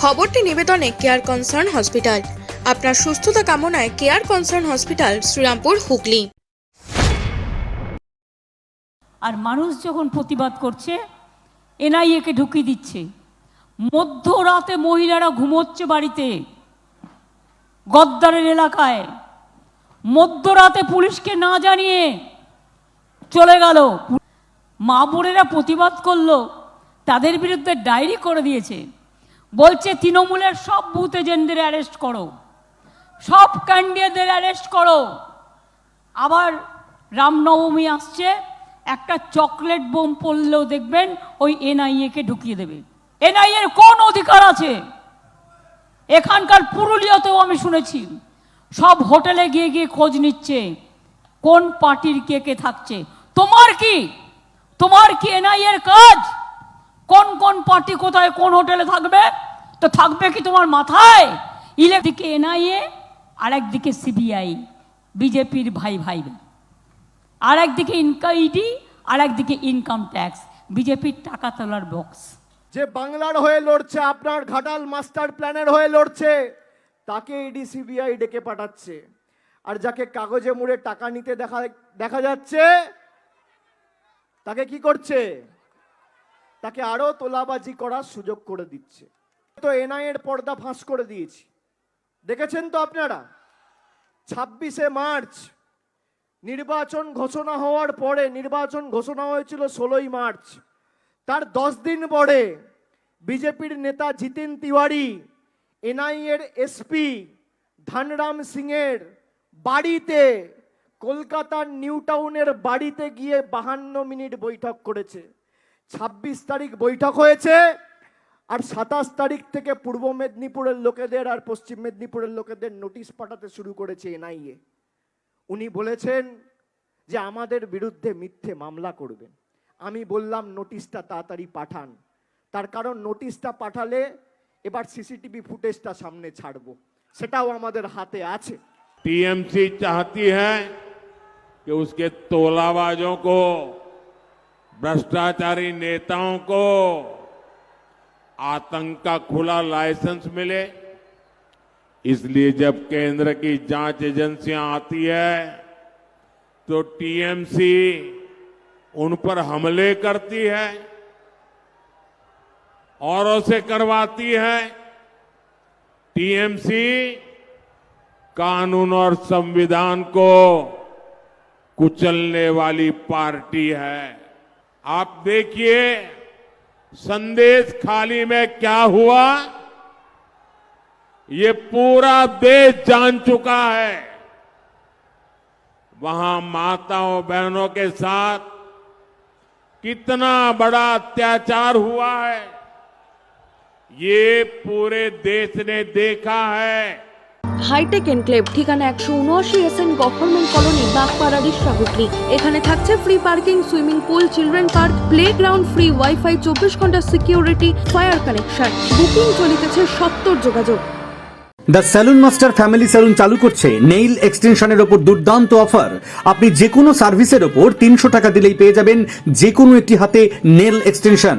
খবরটি নিবেদনে care concern hospital আপনার সুস্থতা কামনায় care concern hospital Shrirampur, Hooghly. আর মানুষ যখন প্রতিবাদ করছে এনআইএকে ঢুকিয়ে দিচ্ছে। মধ্যরাতে মহিলারা ঘুমোচ্ছে বাড়িতে, গদ্দারের এলাকায়। মধ্যরাতে পুলিশকে না জানিয়ে চলে গেল। মা বোনেরা প্রতিবাদ করল, তাদের বিরুদ্ধে ডায়েরি করে দিয়েছে। বলছে, তৃণমূলের সব বুথ এজেন্টদের অ্যারেস্ট করো। সব ক্যান্ডিডেটদের অ্যারেস্ট করো। আবার রামনবমী আসছে, একটা চকলেট বোম পড়লেও দেখবেন ওই এনআইএ কে ঢুকিয়ে দেবে। এনআইএ এর কোন অধিকার আছে? এখানকার পুরুলিয়াতেও আমি শুনেছি, সব হোটেলে গিয়ে গিয়ে খোঁজ নিচ্ছে, কোন পার্টির কে কে থাকছে। তোমার কি? তোমার কি এনআইএর কাজ? কোন কোন পার্টি কোথায়, কোন হোটেলে থাকবে? তো থাকবে কি তোমার মাথায়? ইলেকদিকে এনআইএ আর একদিকে সিবিআই, বিজেপির ভাই ভাই। আর একদিকে ইনকাম ইডি আর একদিকে ইনকাম ট্যাক্স বিজেপির টাকা তোলার বক্স যে বাংলার হয়ে লড়ছে, আপনার ঘাটাল মাস্টার প্ল্যানের হয়ে লড়ছে, তাকে ইডি সিবিআই ডেকে পাঠাচ্ছে। আর যাকে কাগজে মুড়ে টাকা নিতে দেখা দেখা যাচ্ছে, তাকে কি করছে? তাকে আরও তোলাবাজি করার সুযোগ করে দিচ্ছে। তো এনআই এর পর্দা ফাঁস করে দিয়েছি। দেখেছেন তো আপনারা? ছাব্বিশে মার্চ, নির্বাচন ঘোষণা হওয়ার পরে, নির্বাচন ঘোষণা হয়েছিল ষোলোই মার্চ। তার দশ দিন পরে বিজেপির নেতা জিতেন তিওয়ারি এনআইএর এসপি ধনরাম সিংয়ের বাড়িতে, কলকাতার নিউ টাউনের বাড়িতে গিয়ে বাহান্ন মিনিট বৈঠক করেছে। ছাব্বিশ তারিখ বৈঠক হয়েছে আর সাতাশ তারিখ থেকে পূর্ব মেদিনীপুরের লোকেদের আর পশ্চিম মেদিনীপুরের লোকেদের নোটিশ পাঠাতে শুরু করেছে এনআইএ উনি বলেছেন যে আমাদের বিরুদ্ধে মিথ্যে মামলা করবেন আমি বললাম নোটিশটা তাড়াতাড়ি পাঠান তার কারণ নোটিশটা পাঠালে এবার সিসিটিভি ফুটেজটা সামনে ছাড়বো সেটাও আমাদের হাতে আছে टीएमसी चाहती है कि उसके तोलाबाजों को भ्रष्टाचारी नेताओं को आतंक का खुला लाइसेंस मिले। इसलिए जब केंद्र की जाँच एजेंसियाँ आती है तो टीएमसी उन पर हमले करती है औरों से करवाती है। टीएमसी कानून और संविधान को कुचलने वाली पार्टी है। आप देखिए, संदेश खाली में क्या हुआ? ये पूरा देश जान चुका है। वहाँ माताओं बहनों के साथ कितना बड़ा अत्याचार हुआ है। ये पूरे देश ने देखा है। হাইটেক এনক্লেভ ঠিকানা একশো উনআশি এস এন গভর্নমেন্ট কলোনি বাগপাড়ারি শাহুটলি এখানে থাকছে free parking swimming pool children park playground free wifi চব্বিশ ঘণ্টা সিকিউরিটি ফায়ার কানেকশন বুকিং চলিতেছে সত্তর যোগাযোগ। The salon master family salon চালু করছে নেইল এক্সটেনশনের ওপর দুর্দান্ত অফার আপনি যে কোনো সার্ভিসের ওপর তিনশো টাকা দিলেই পেয়ে যাবেন যে কোনো একটি হাতে নেল এক্সটেনশন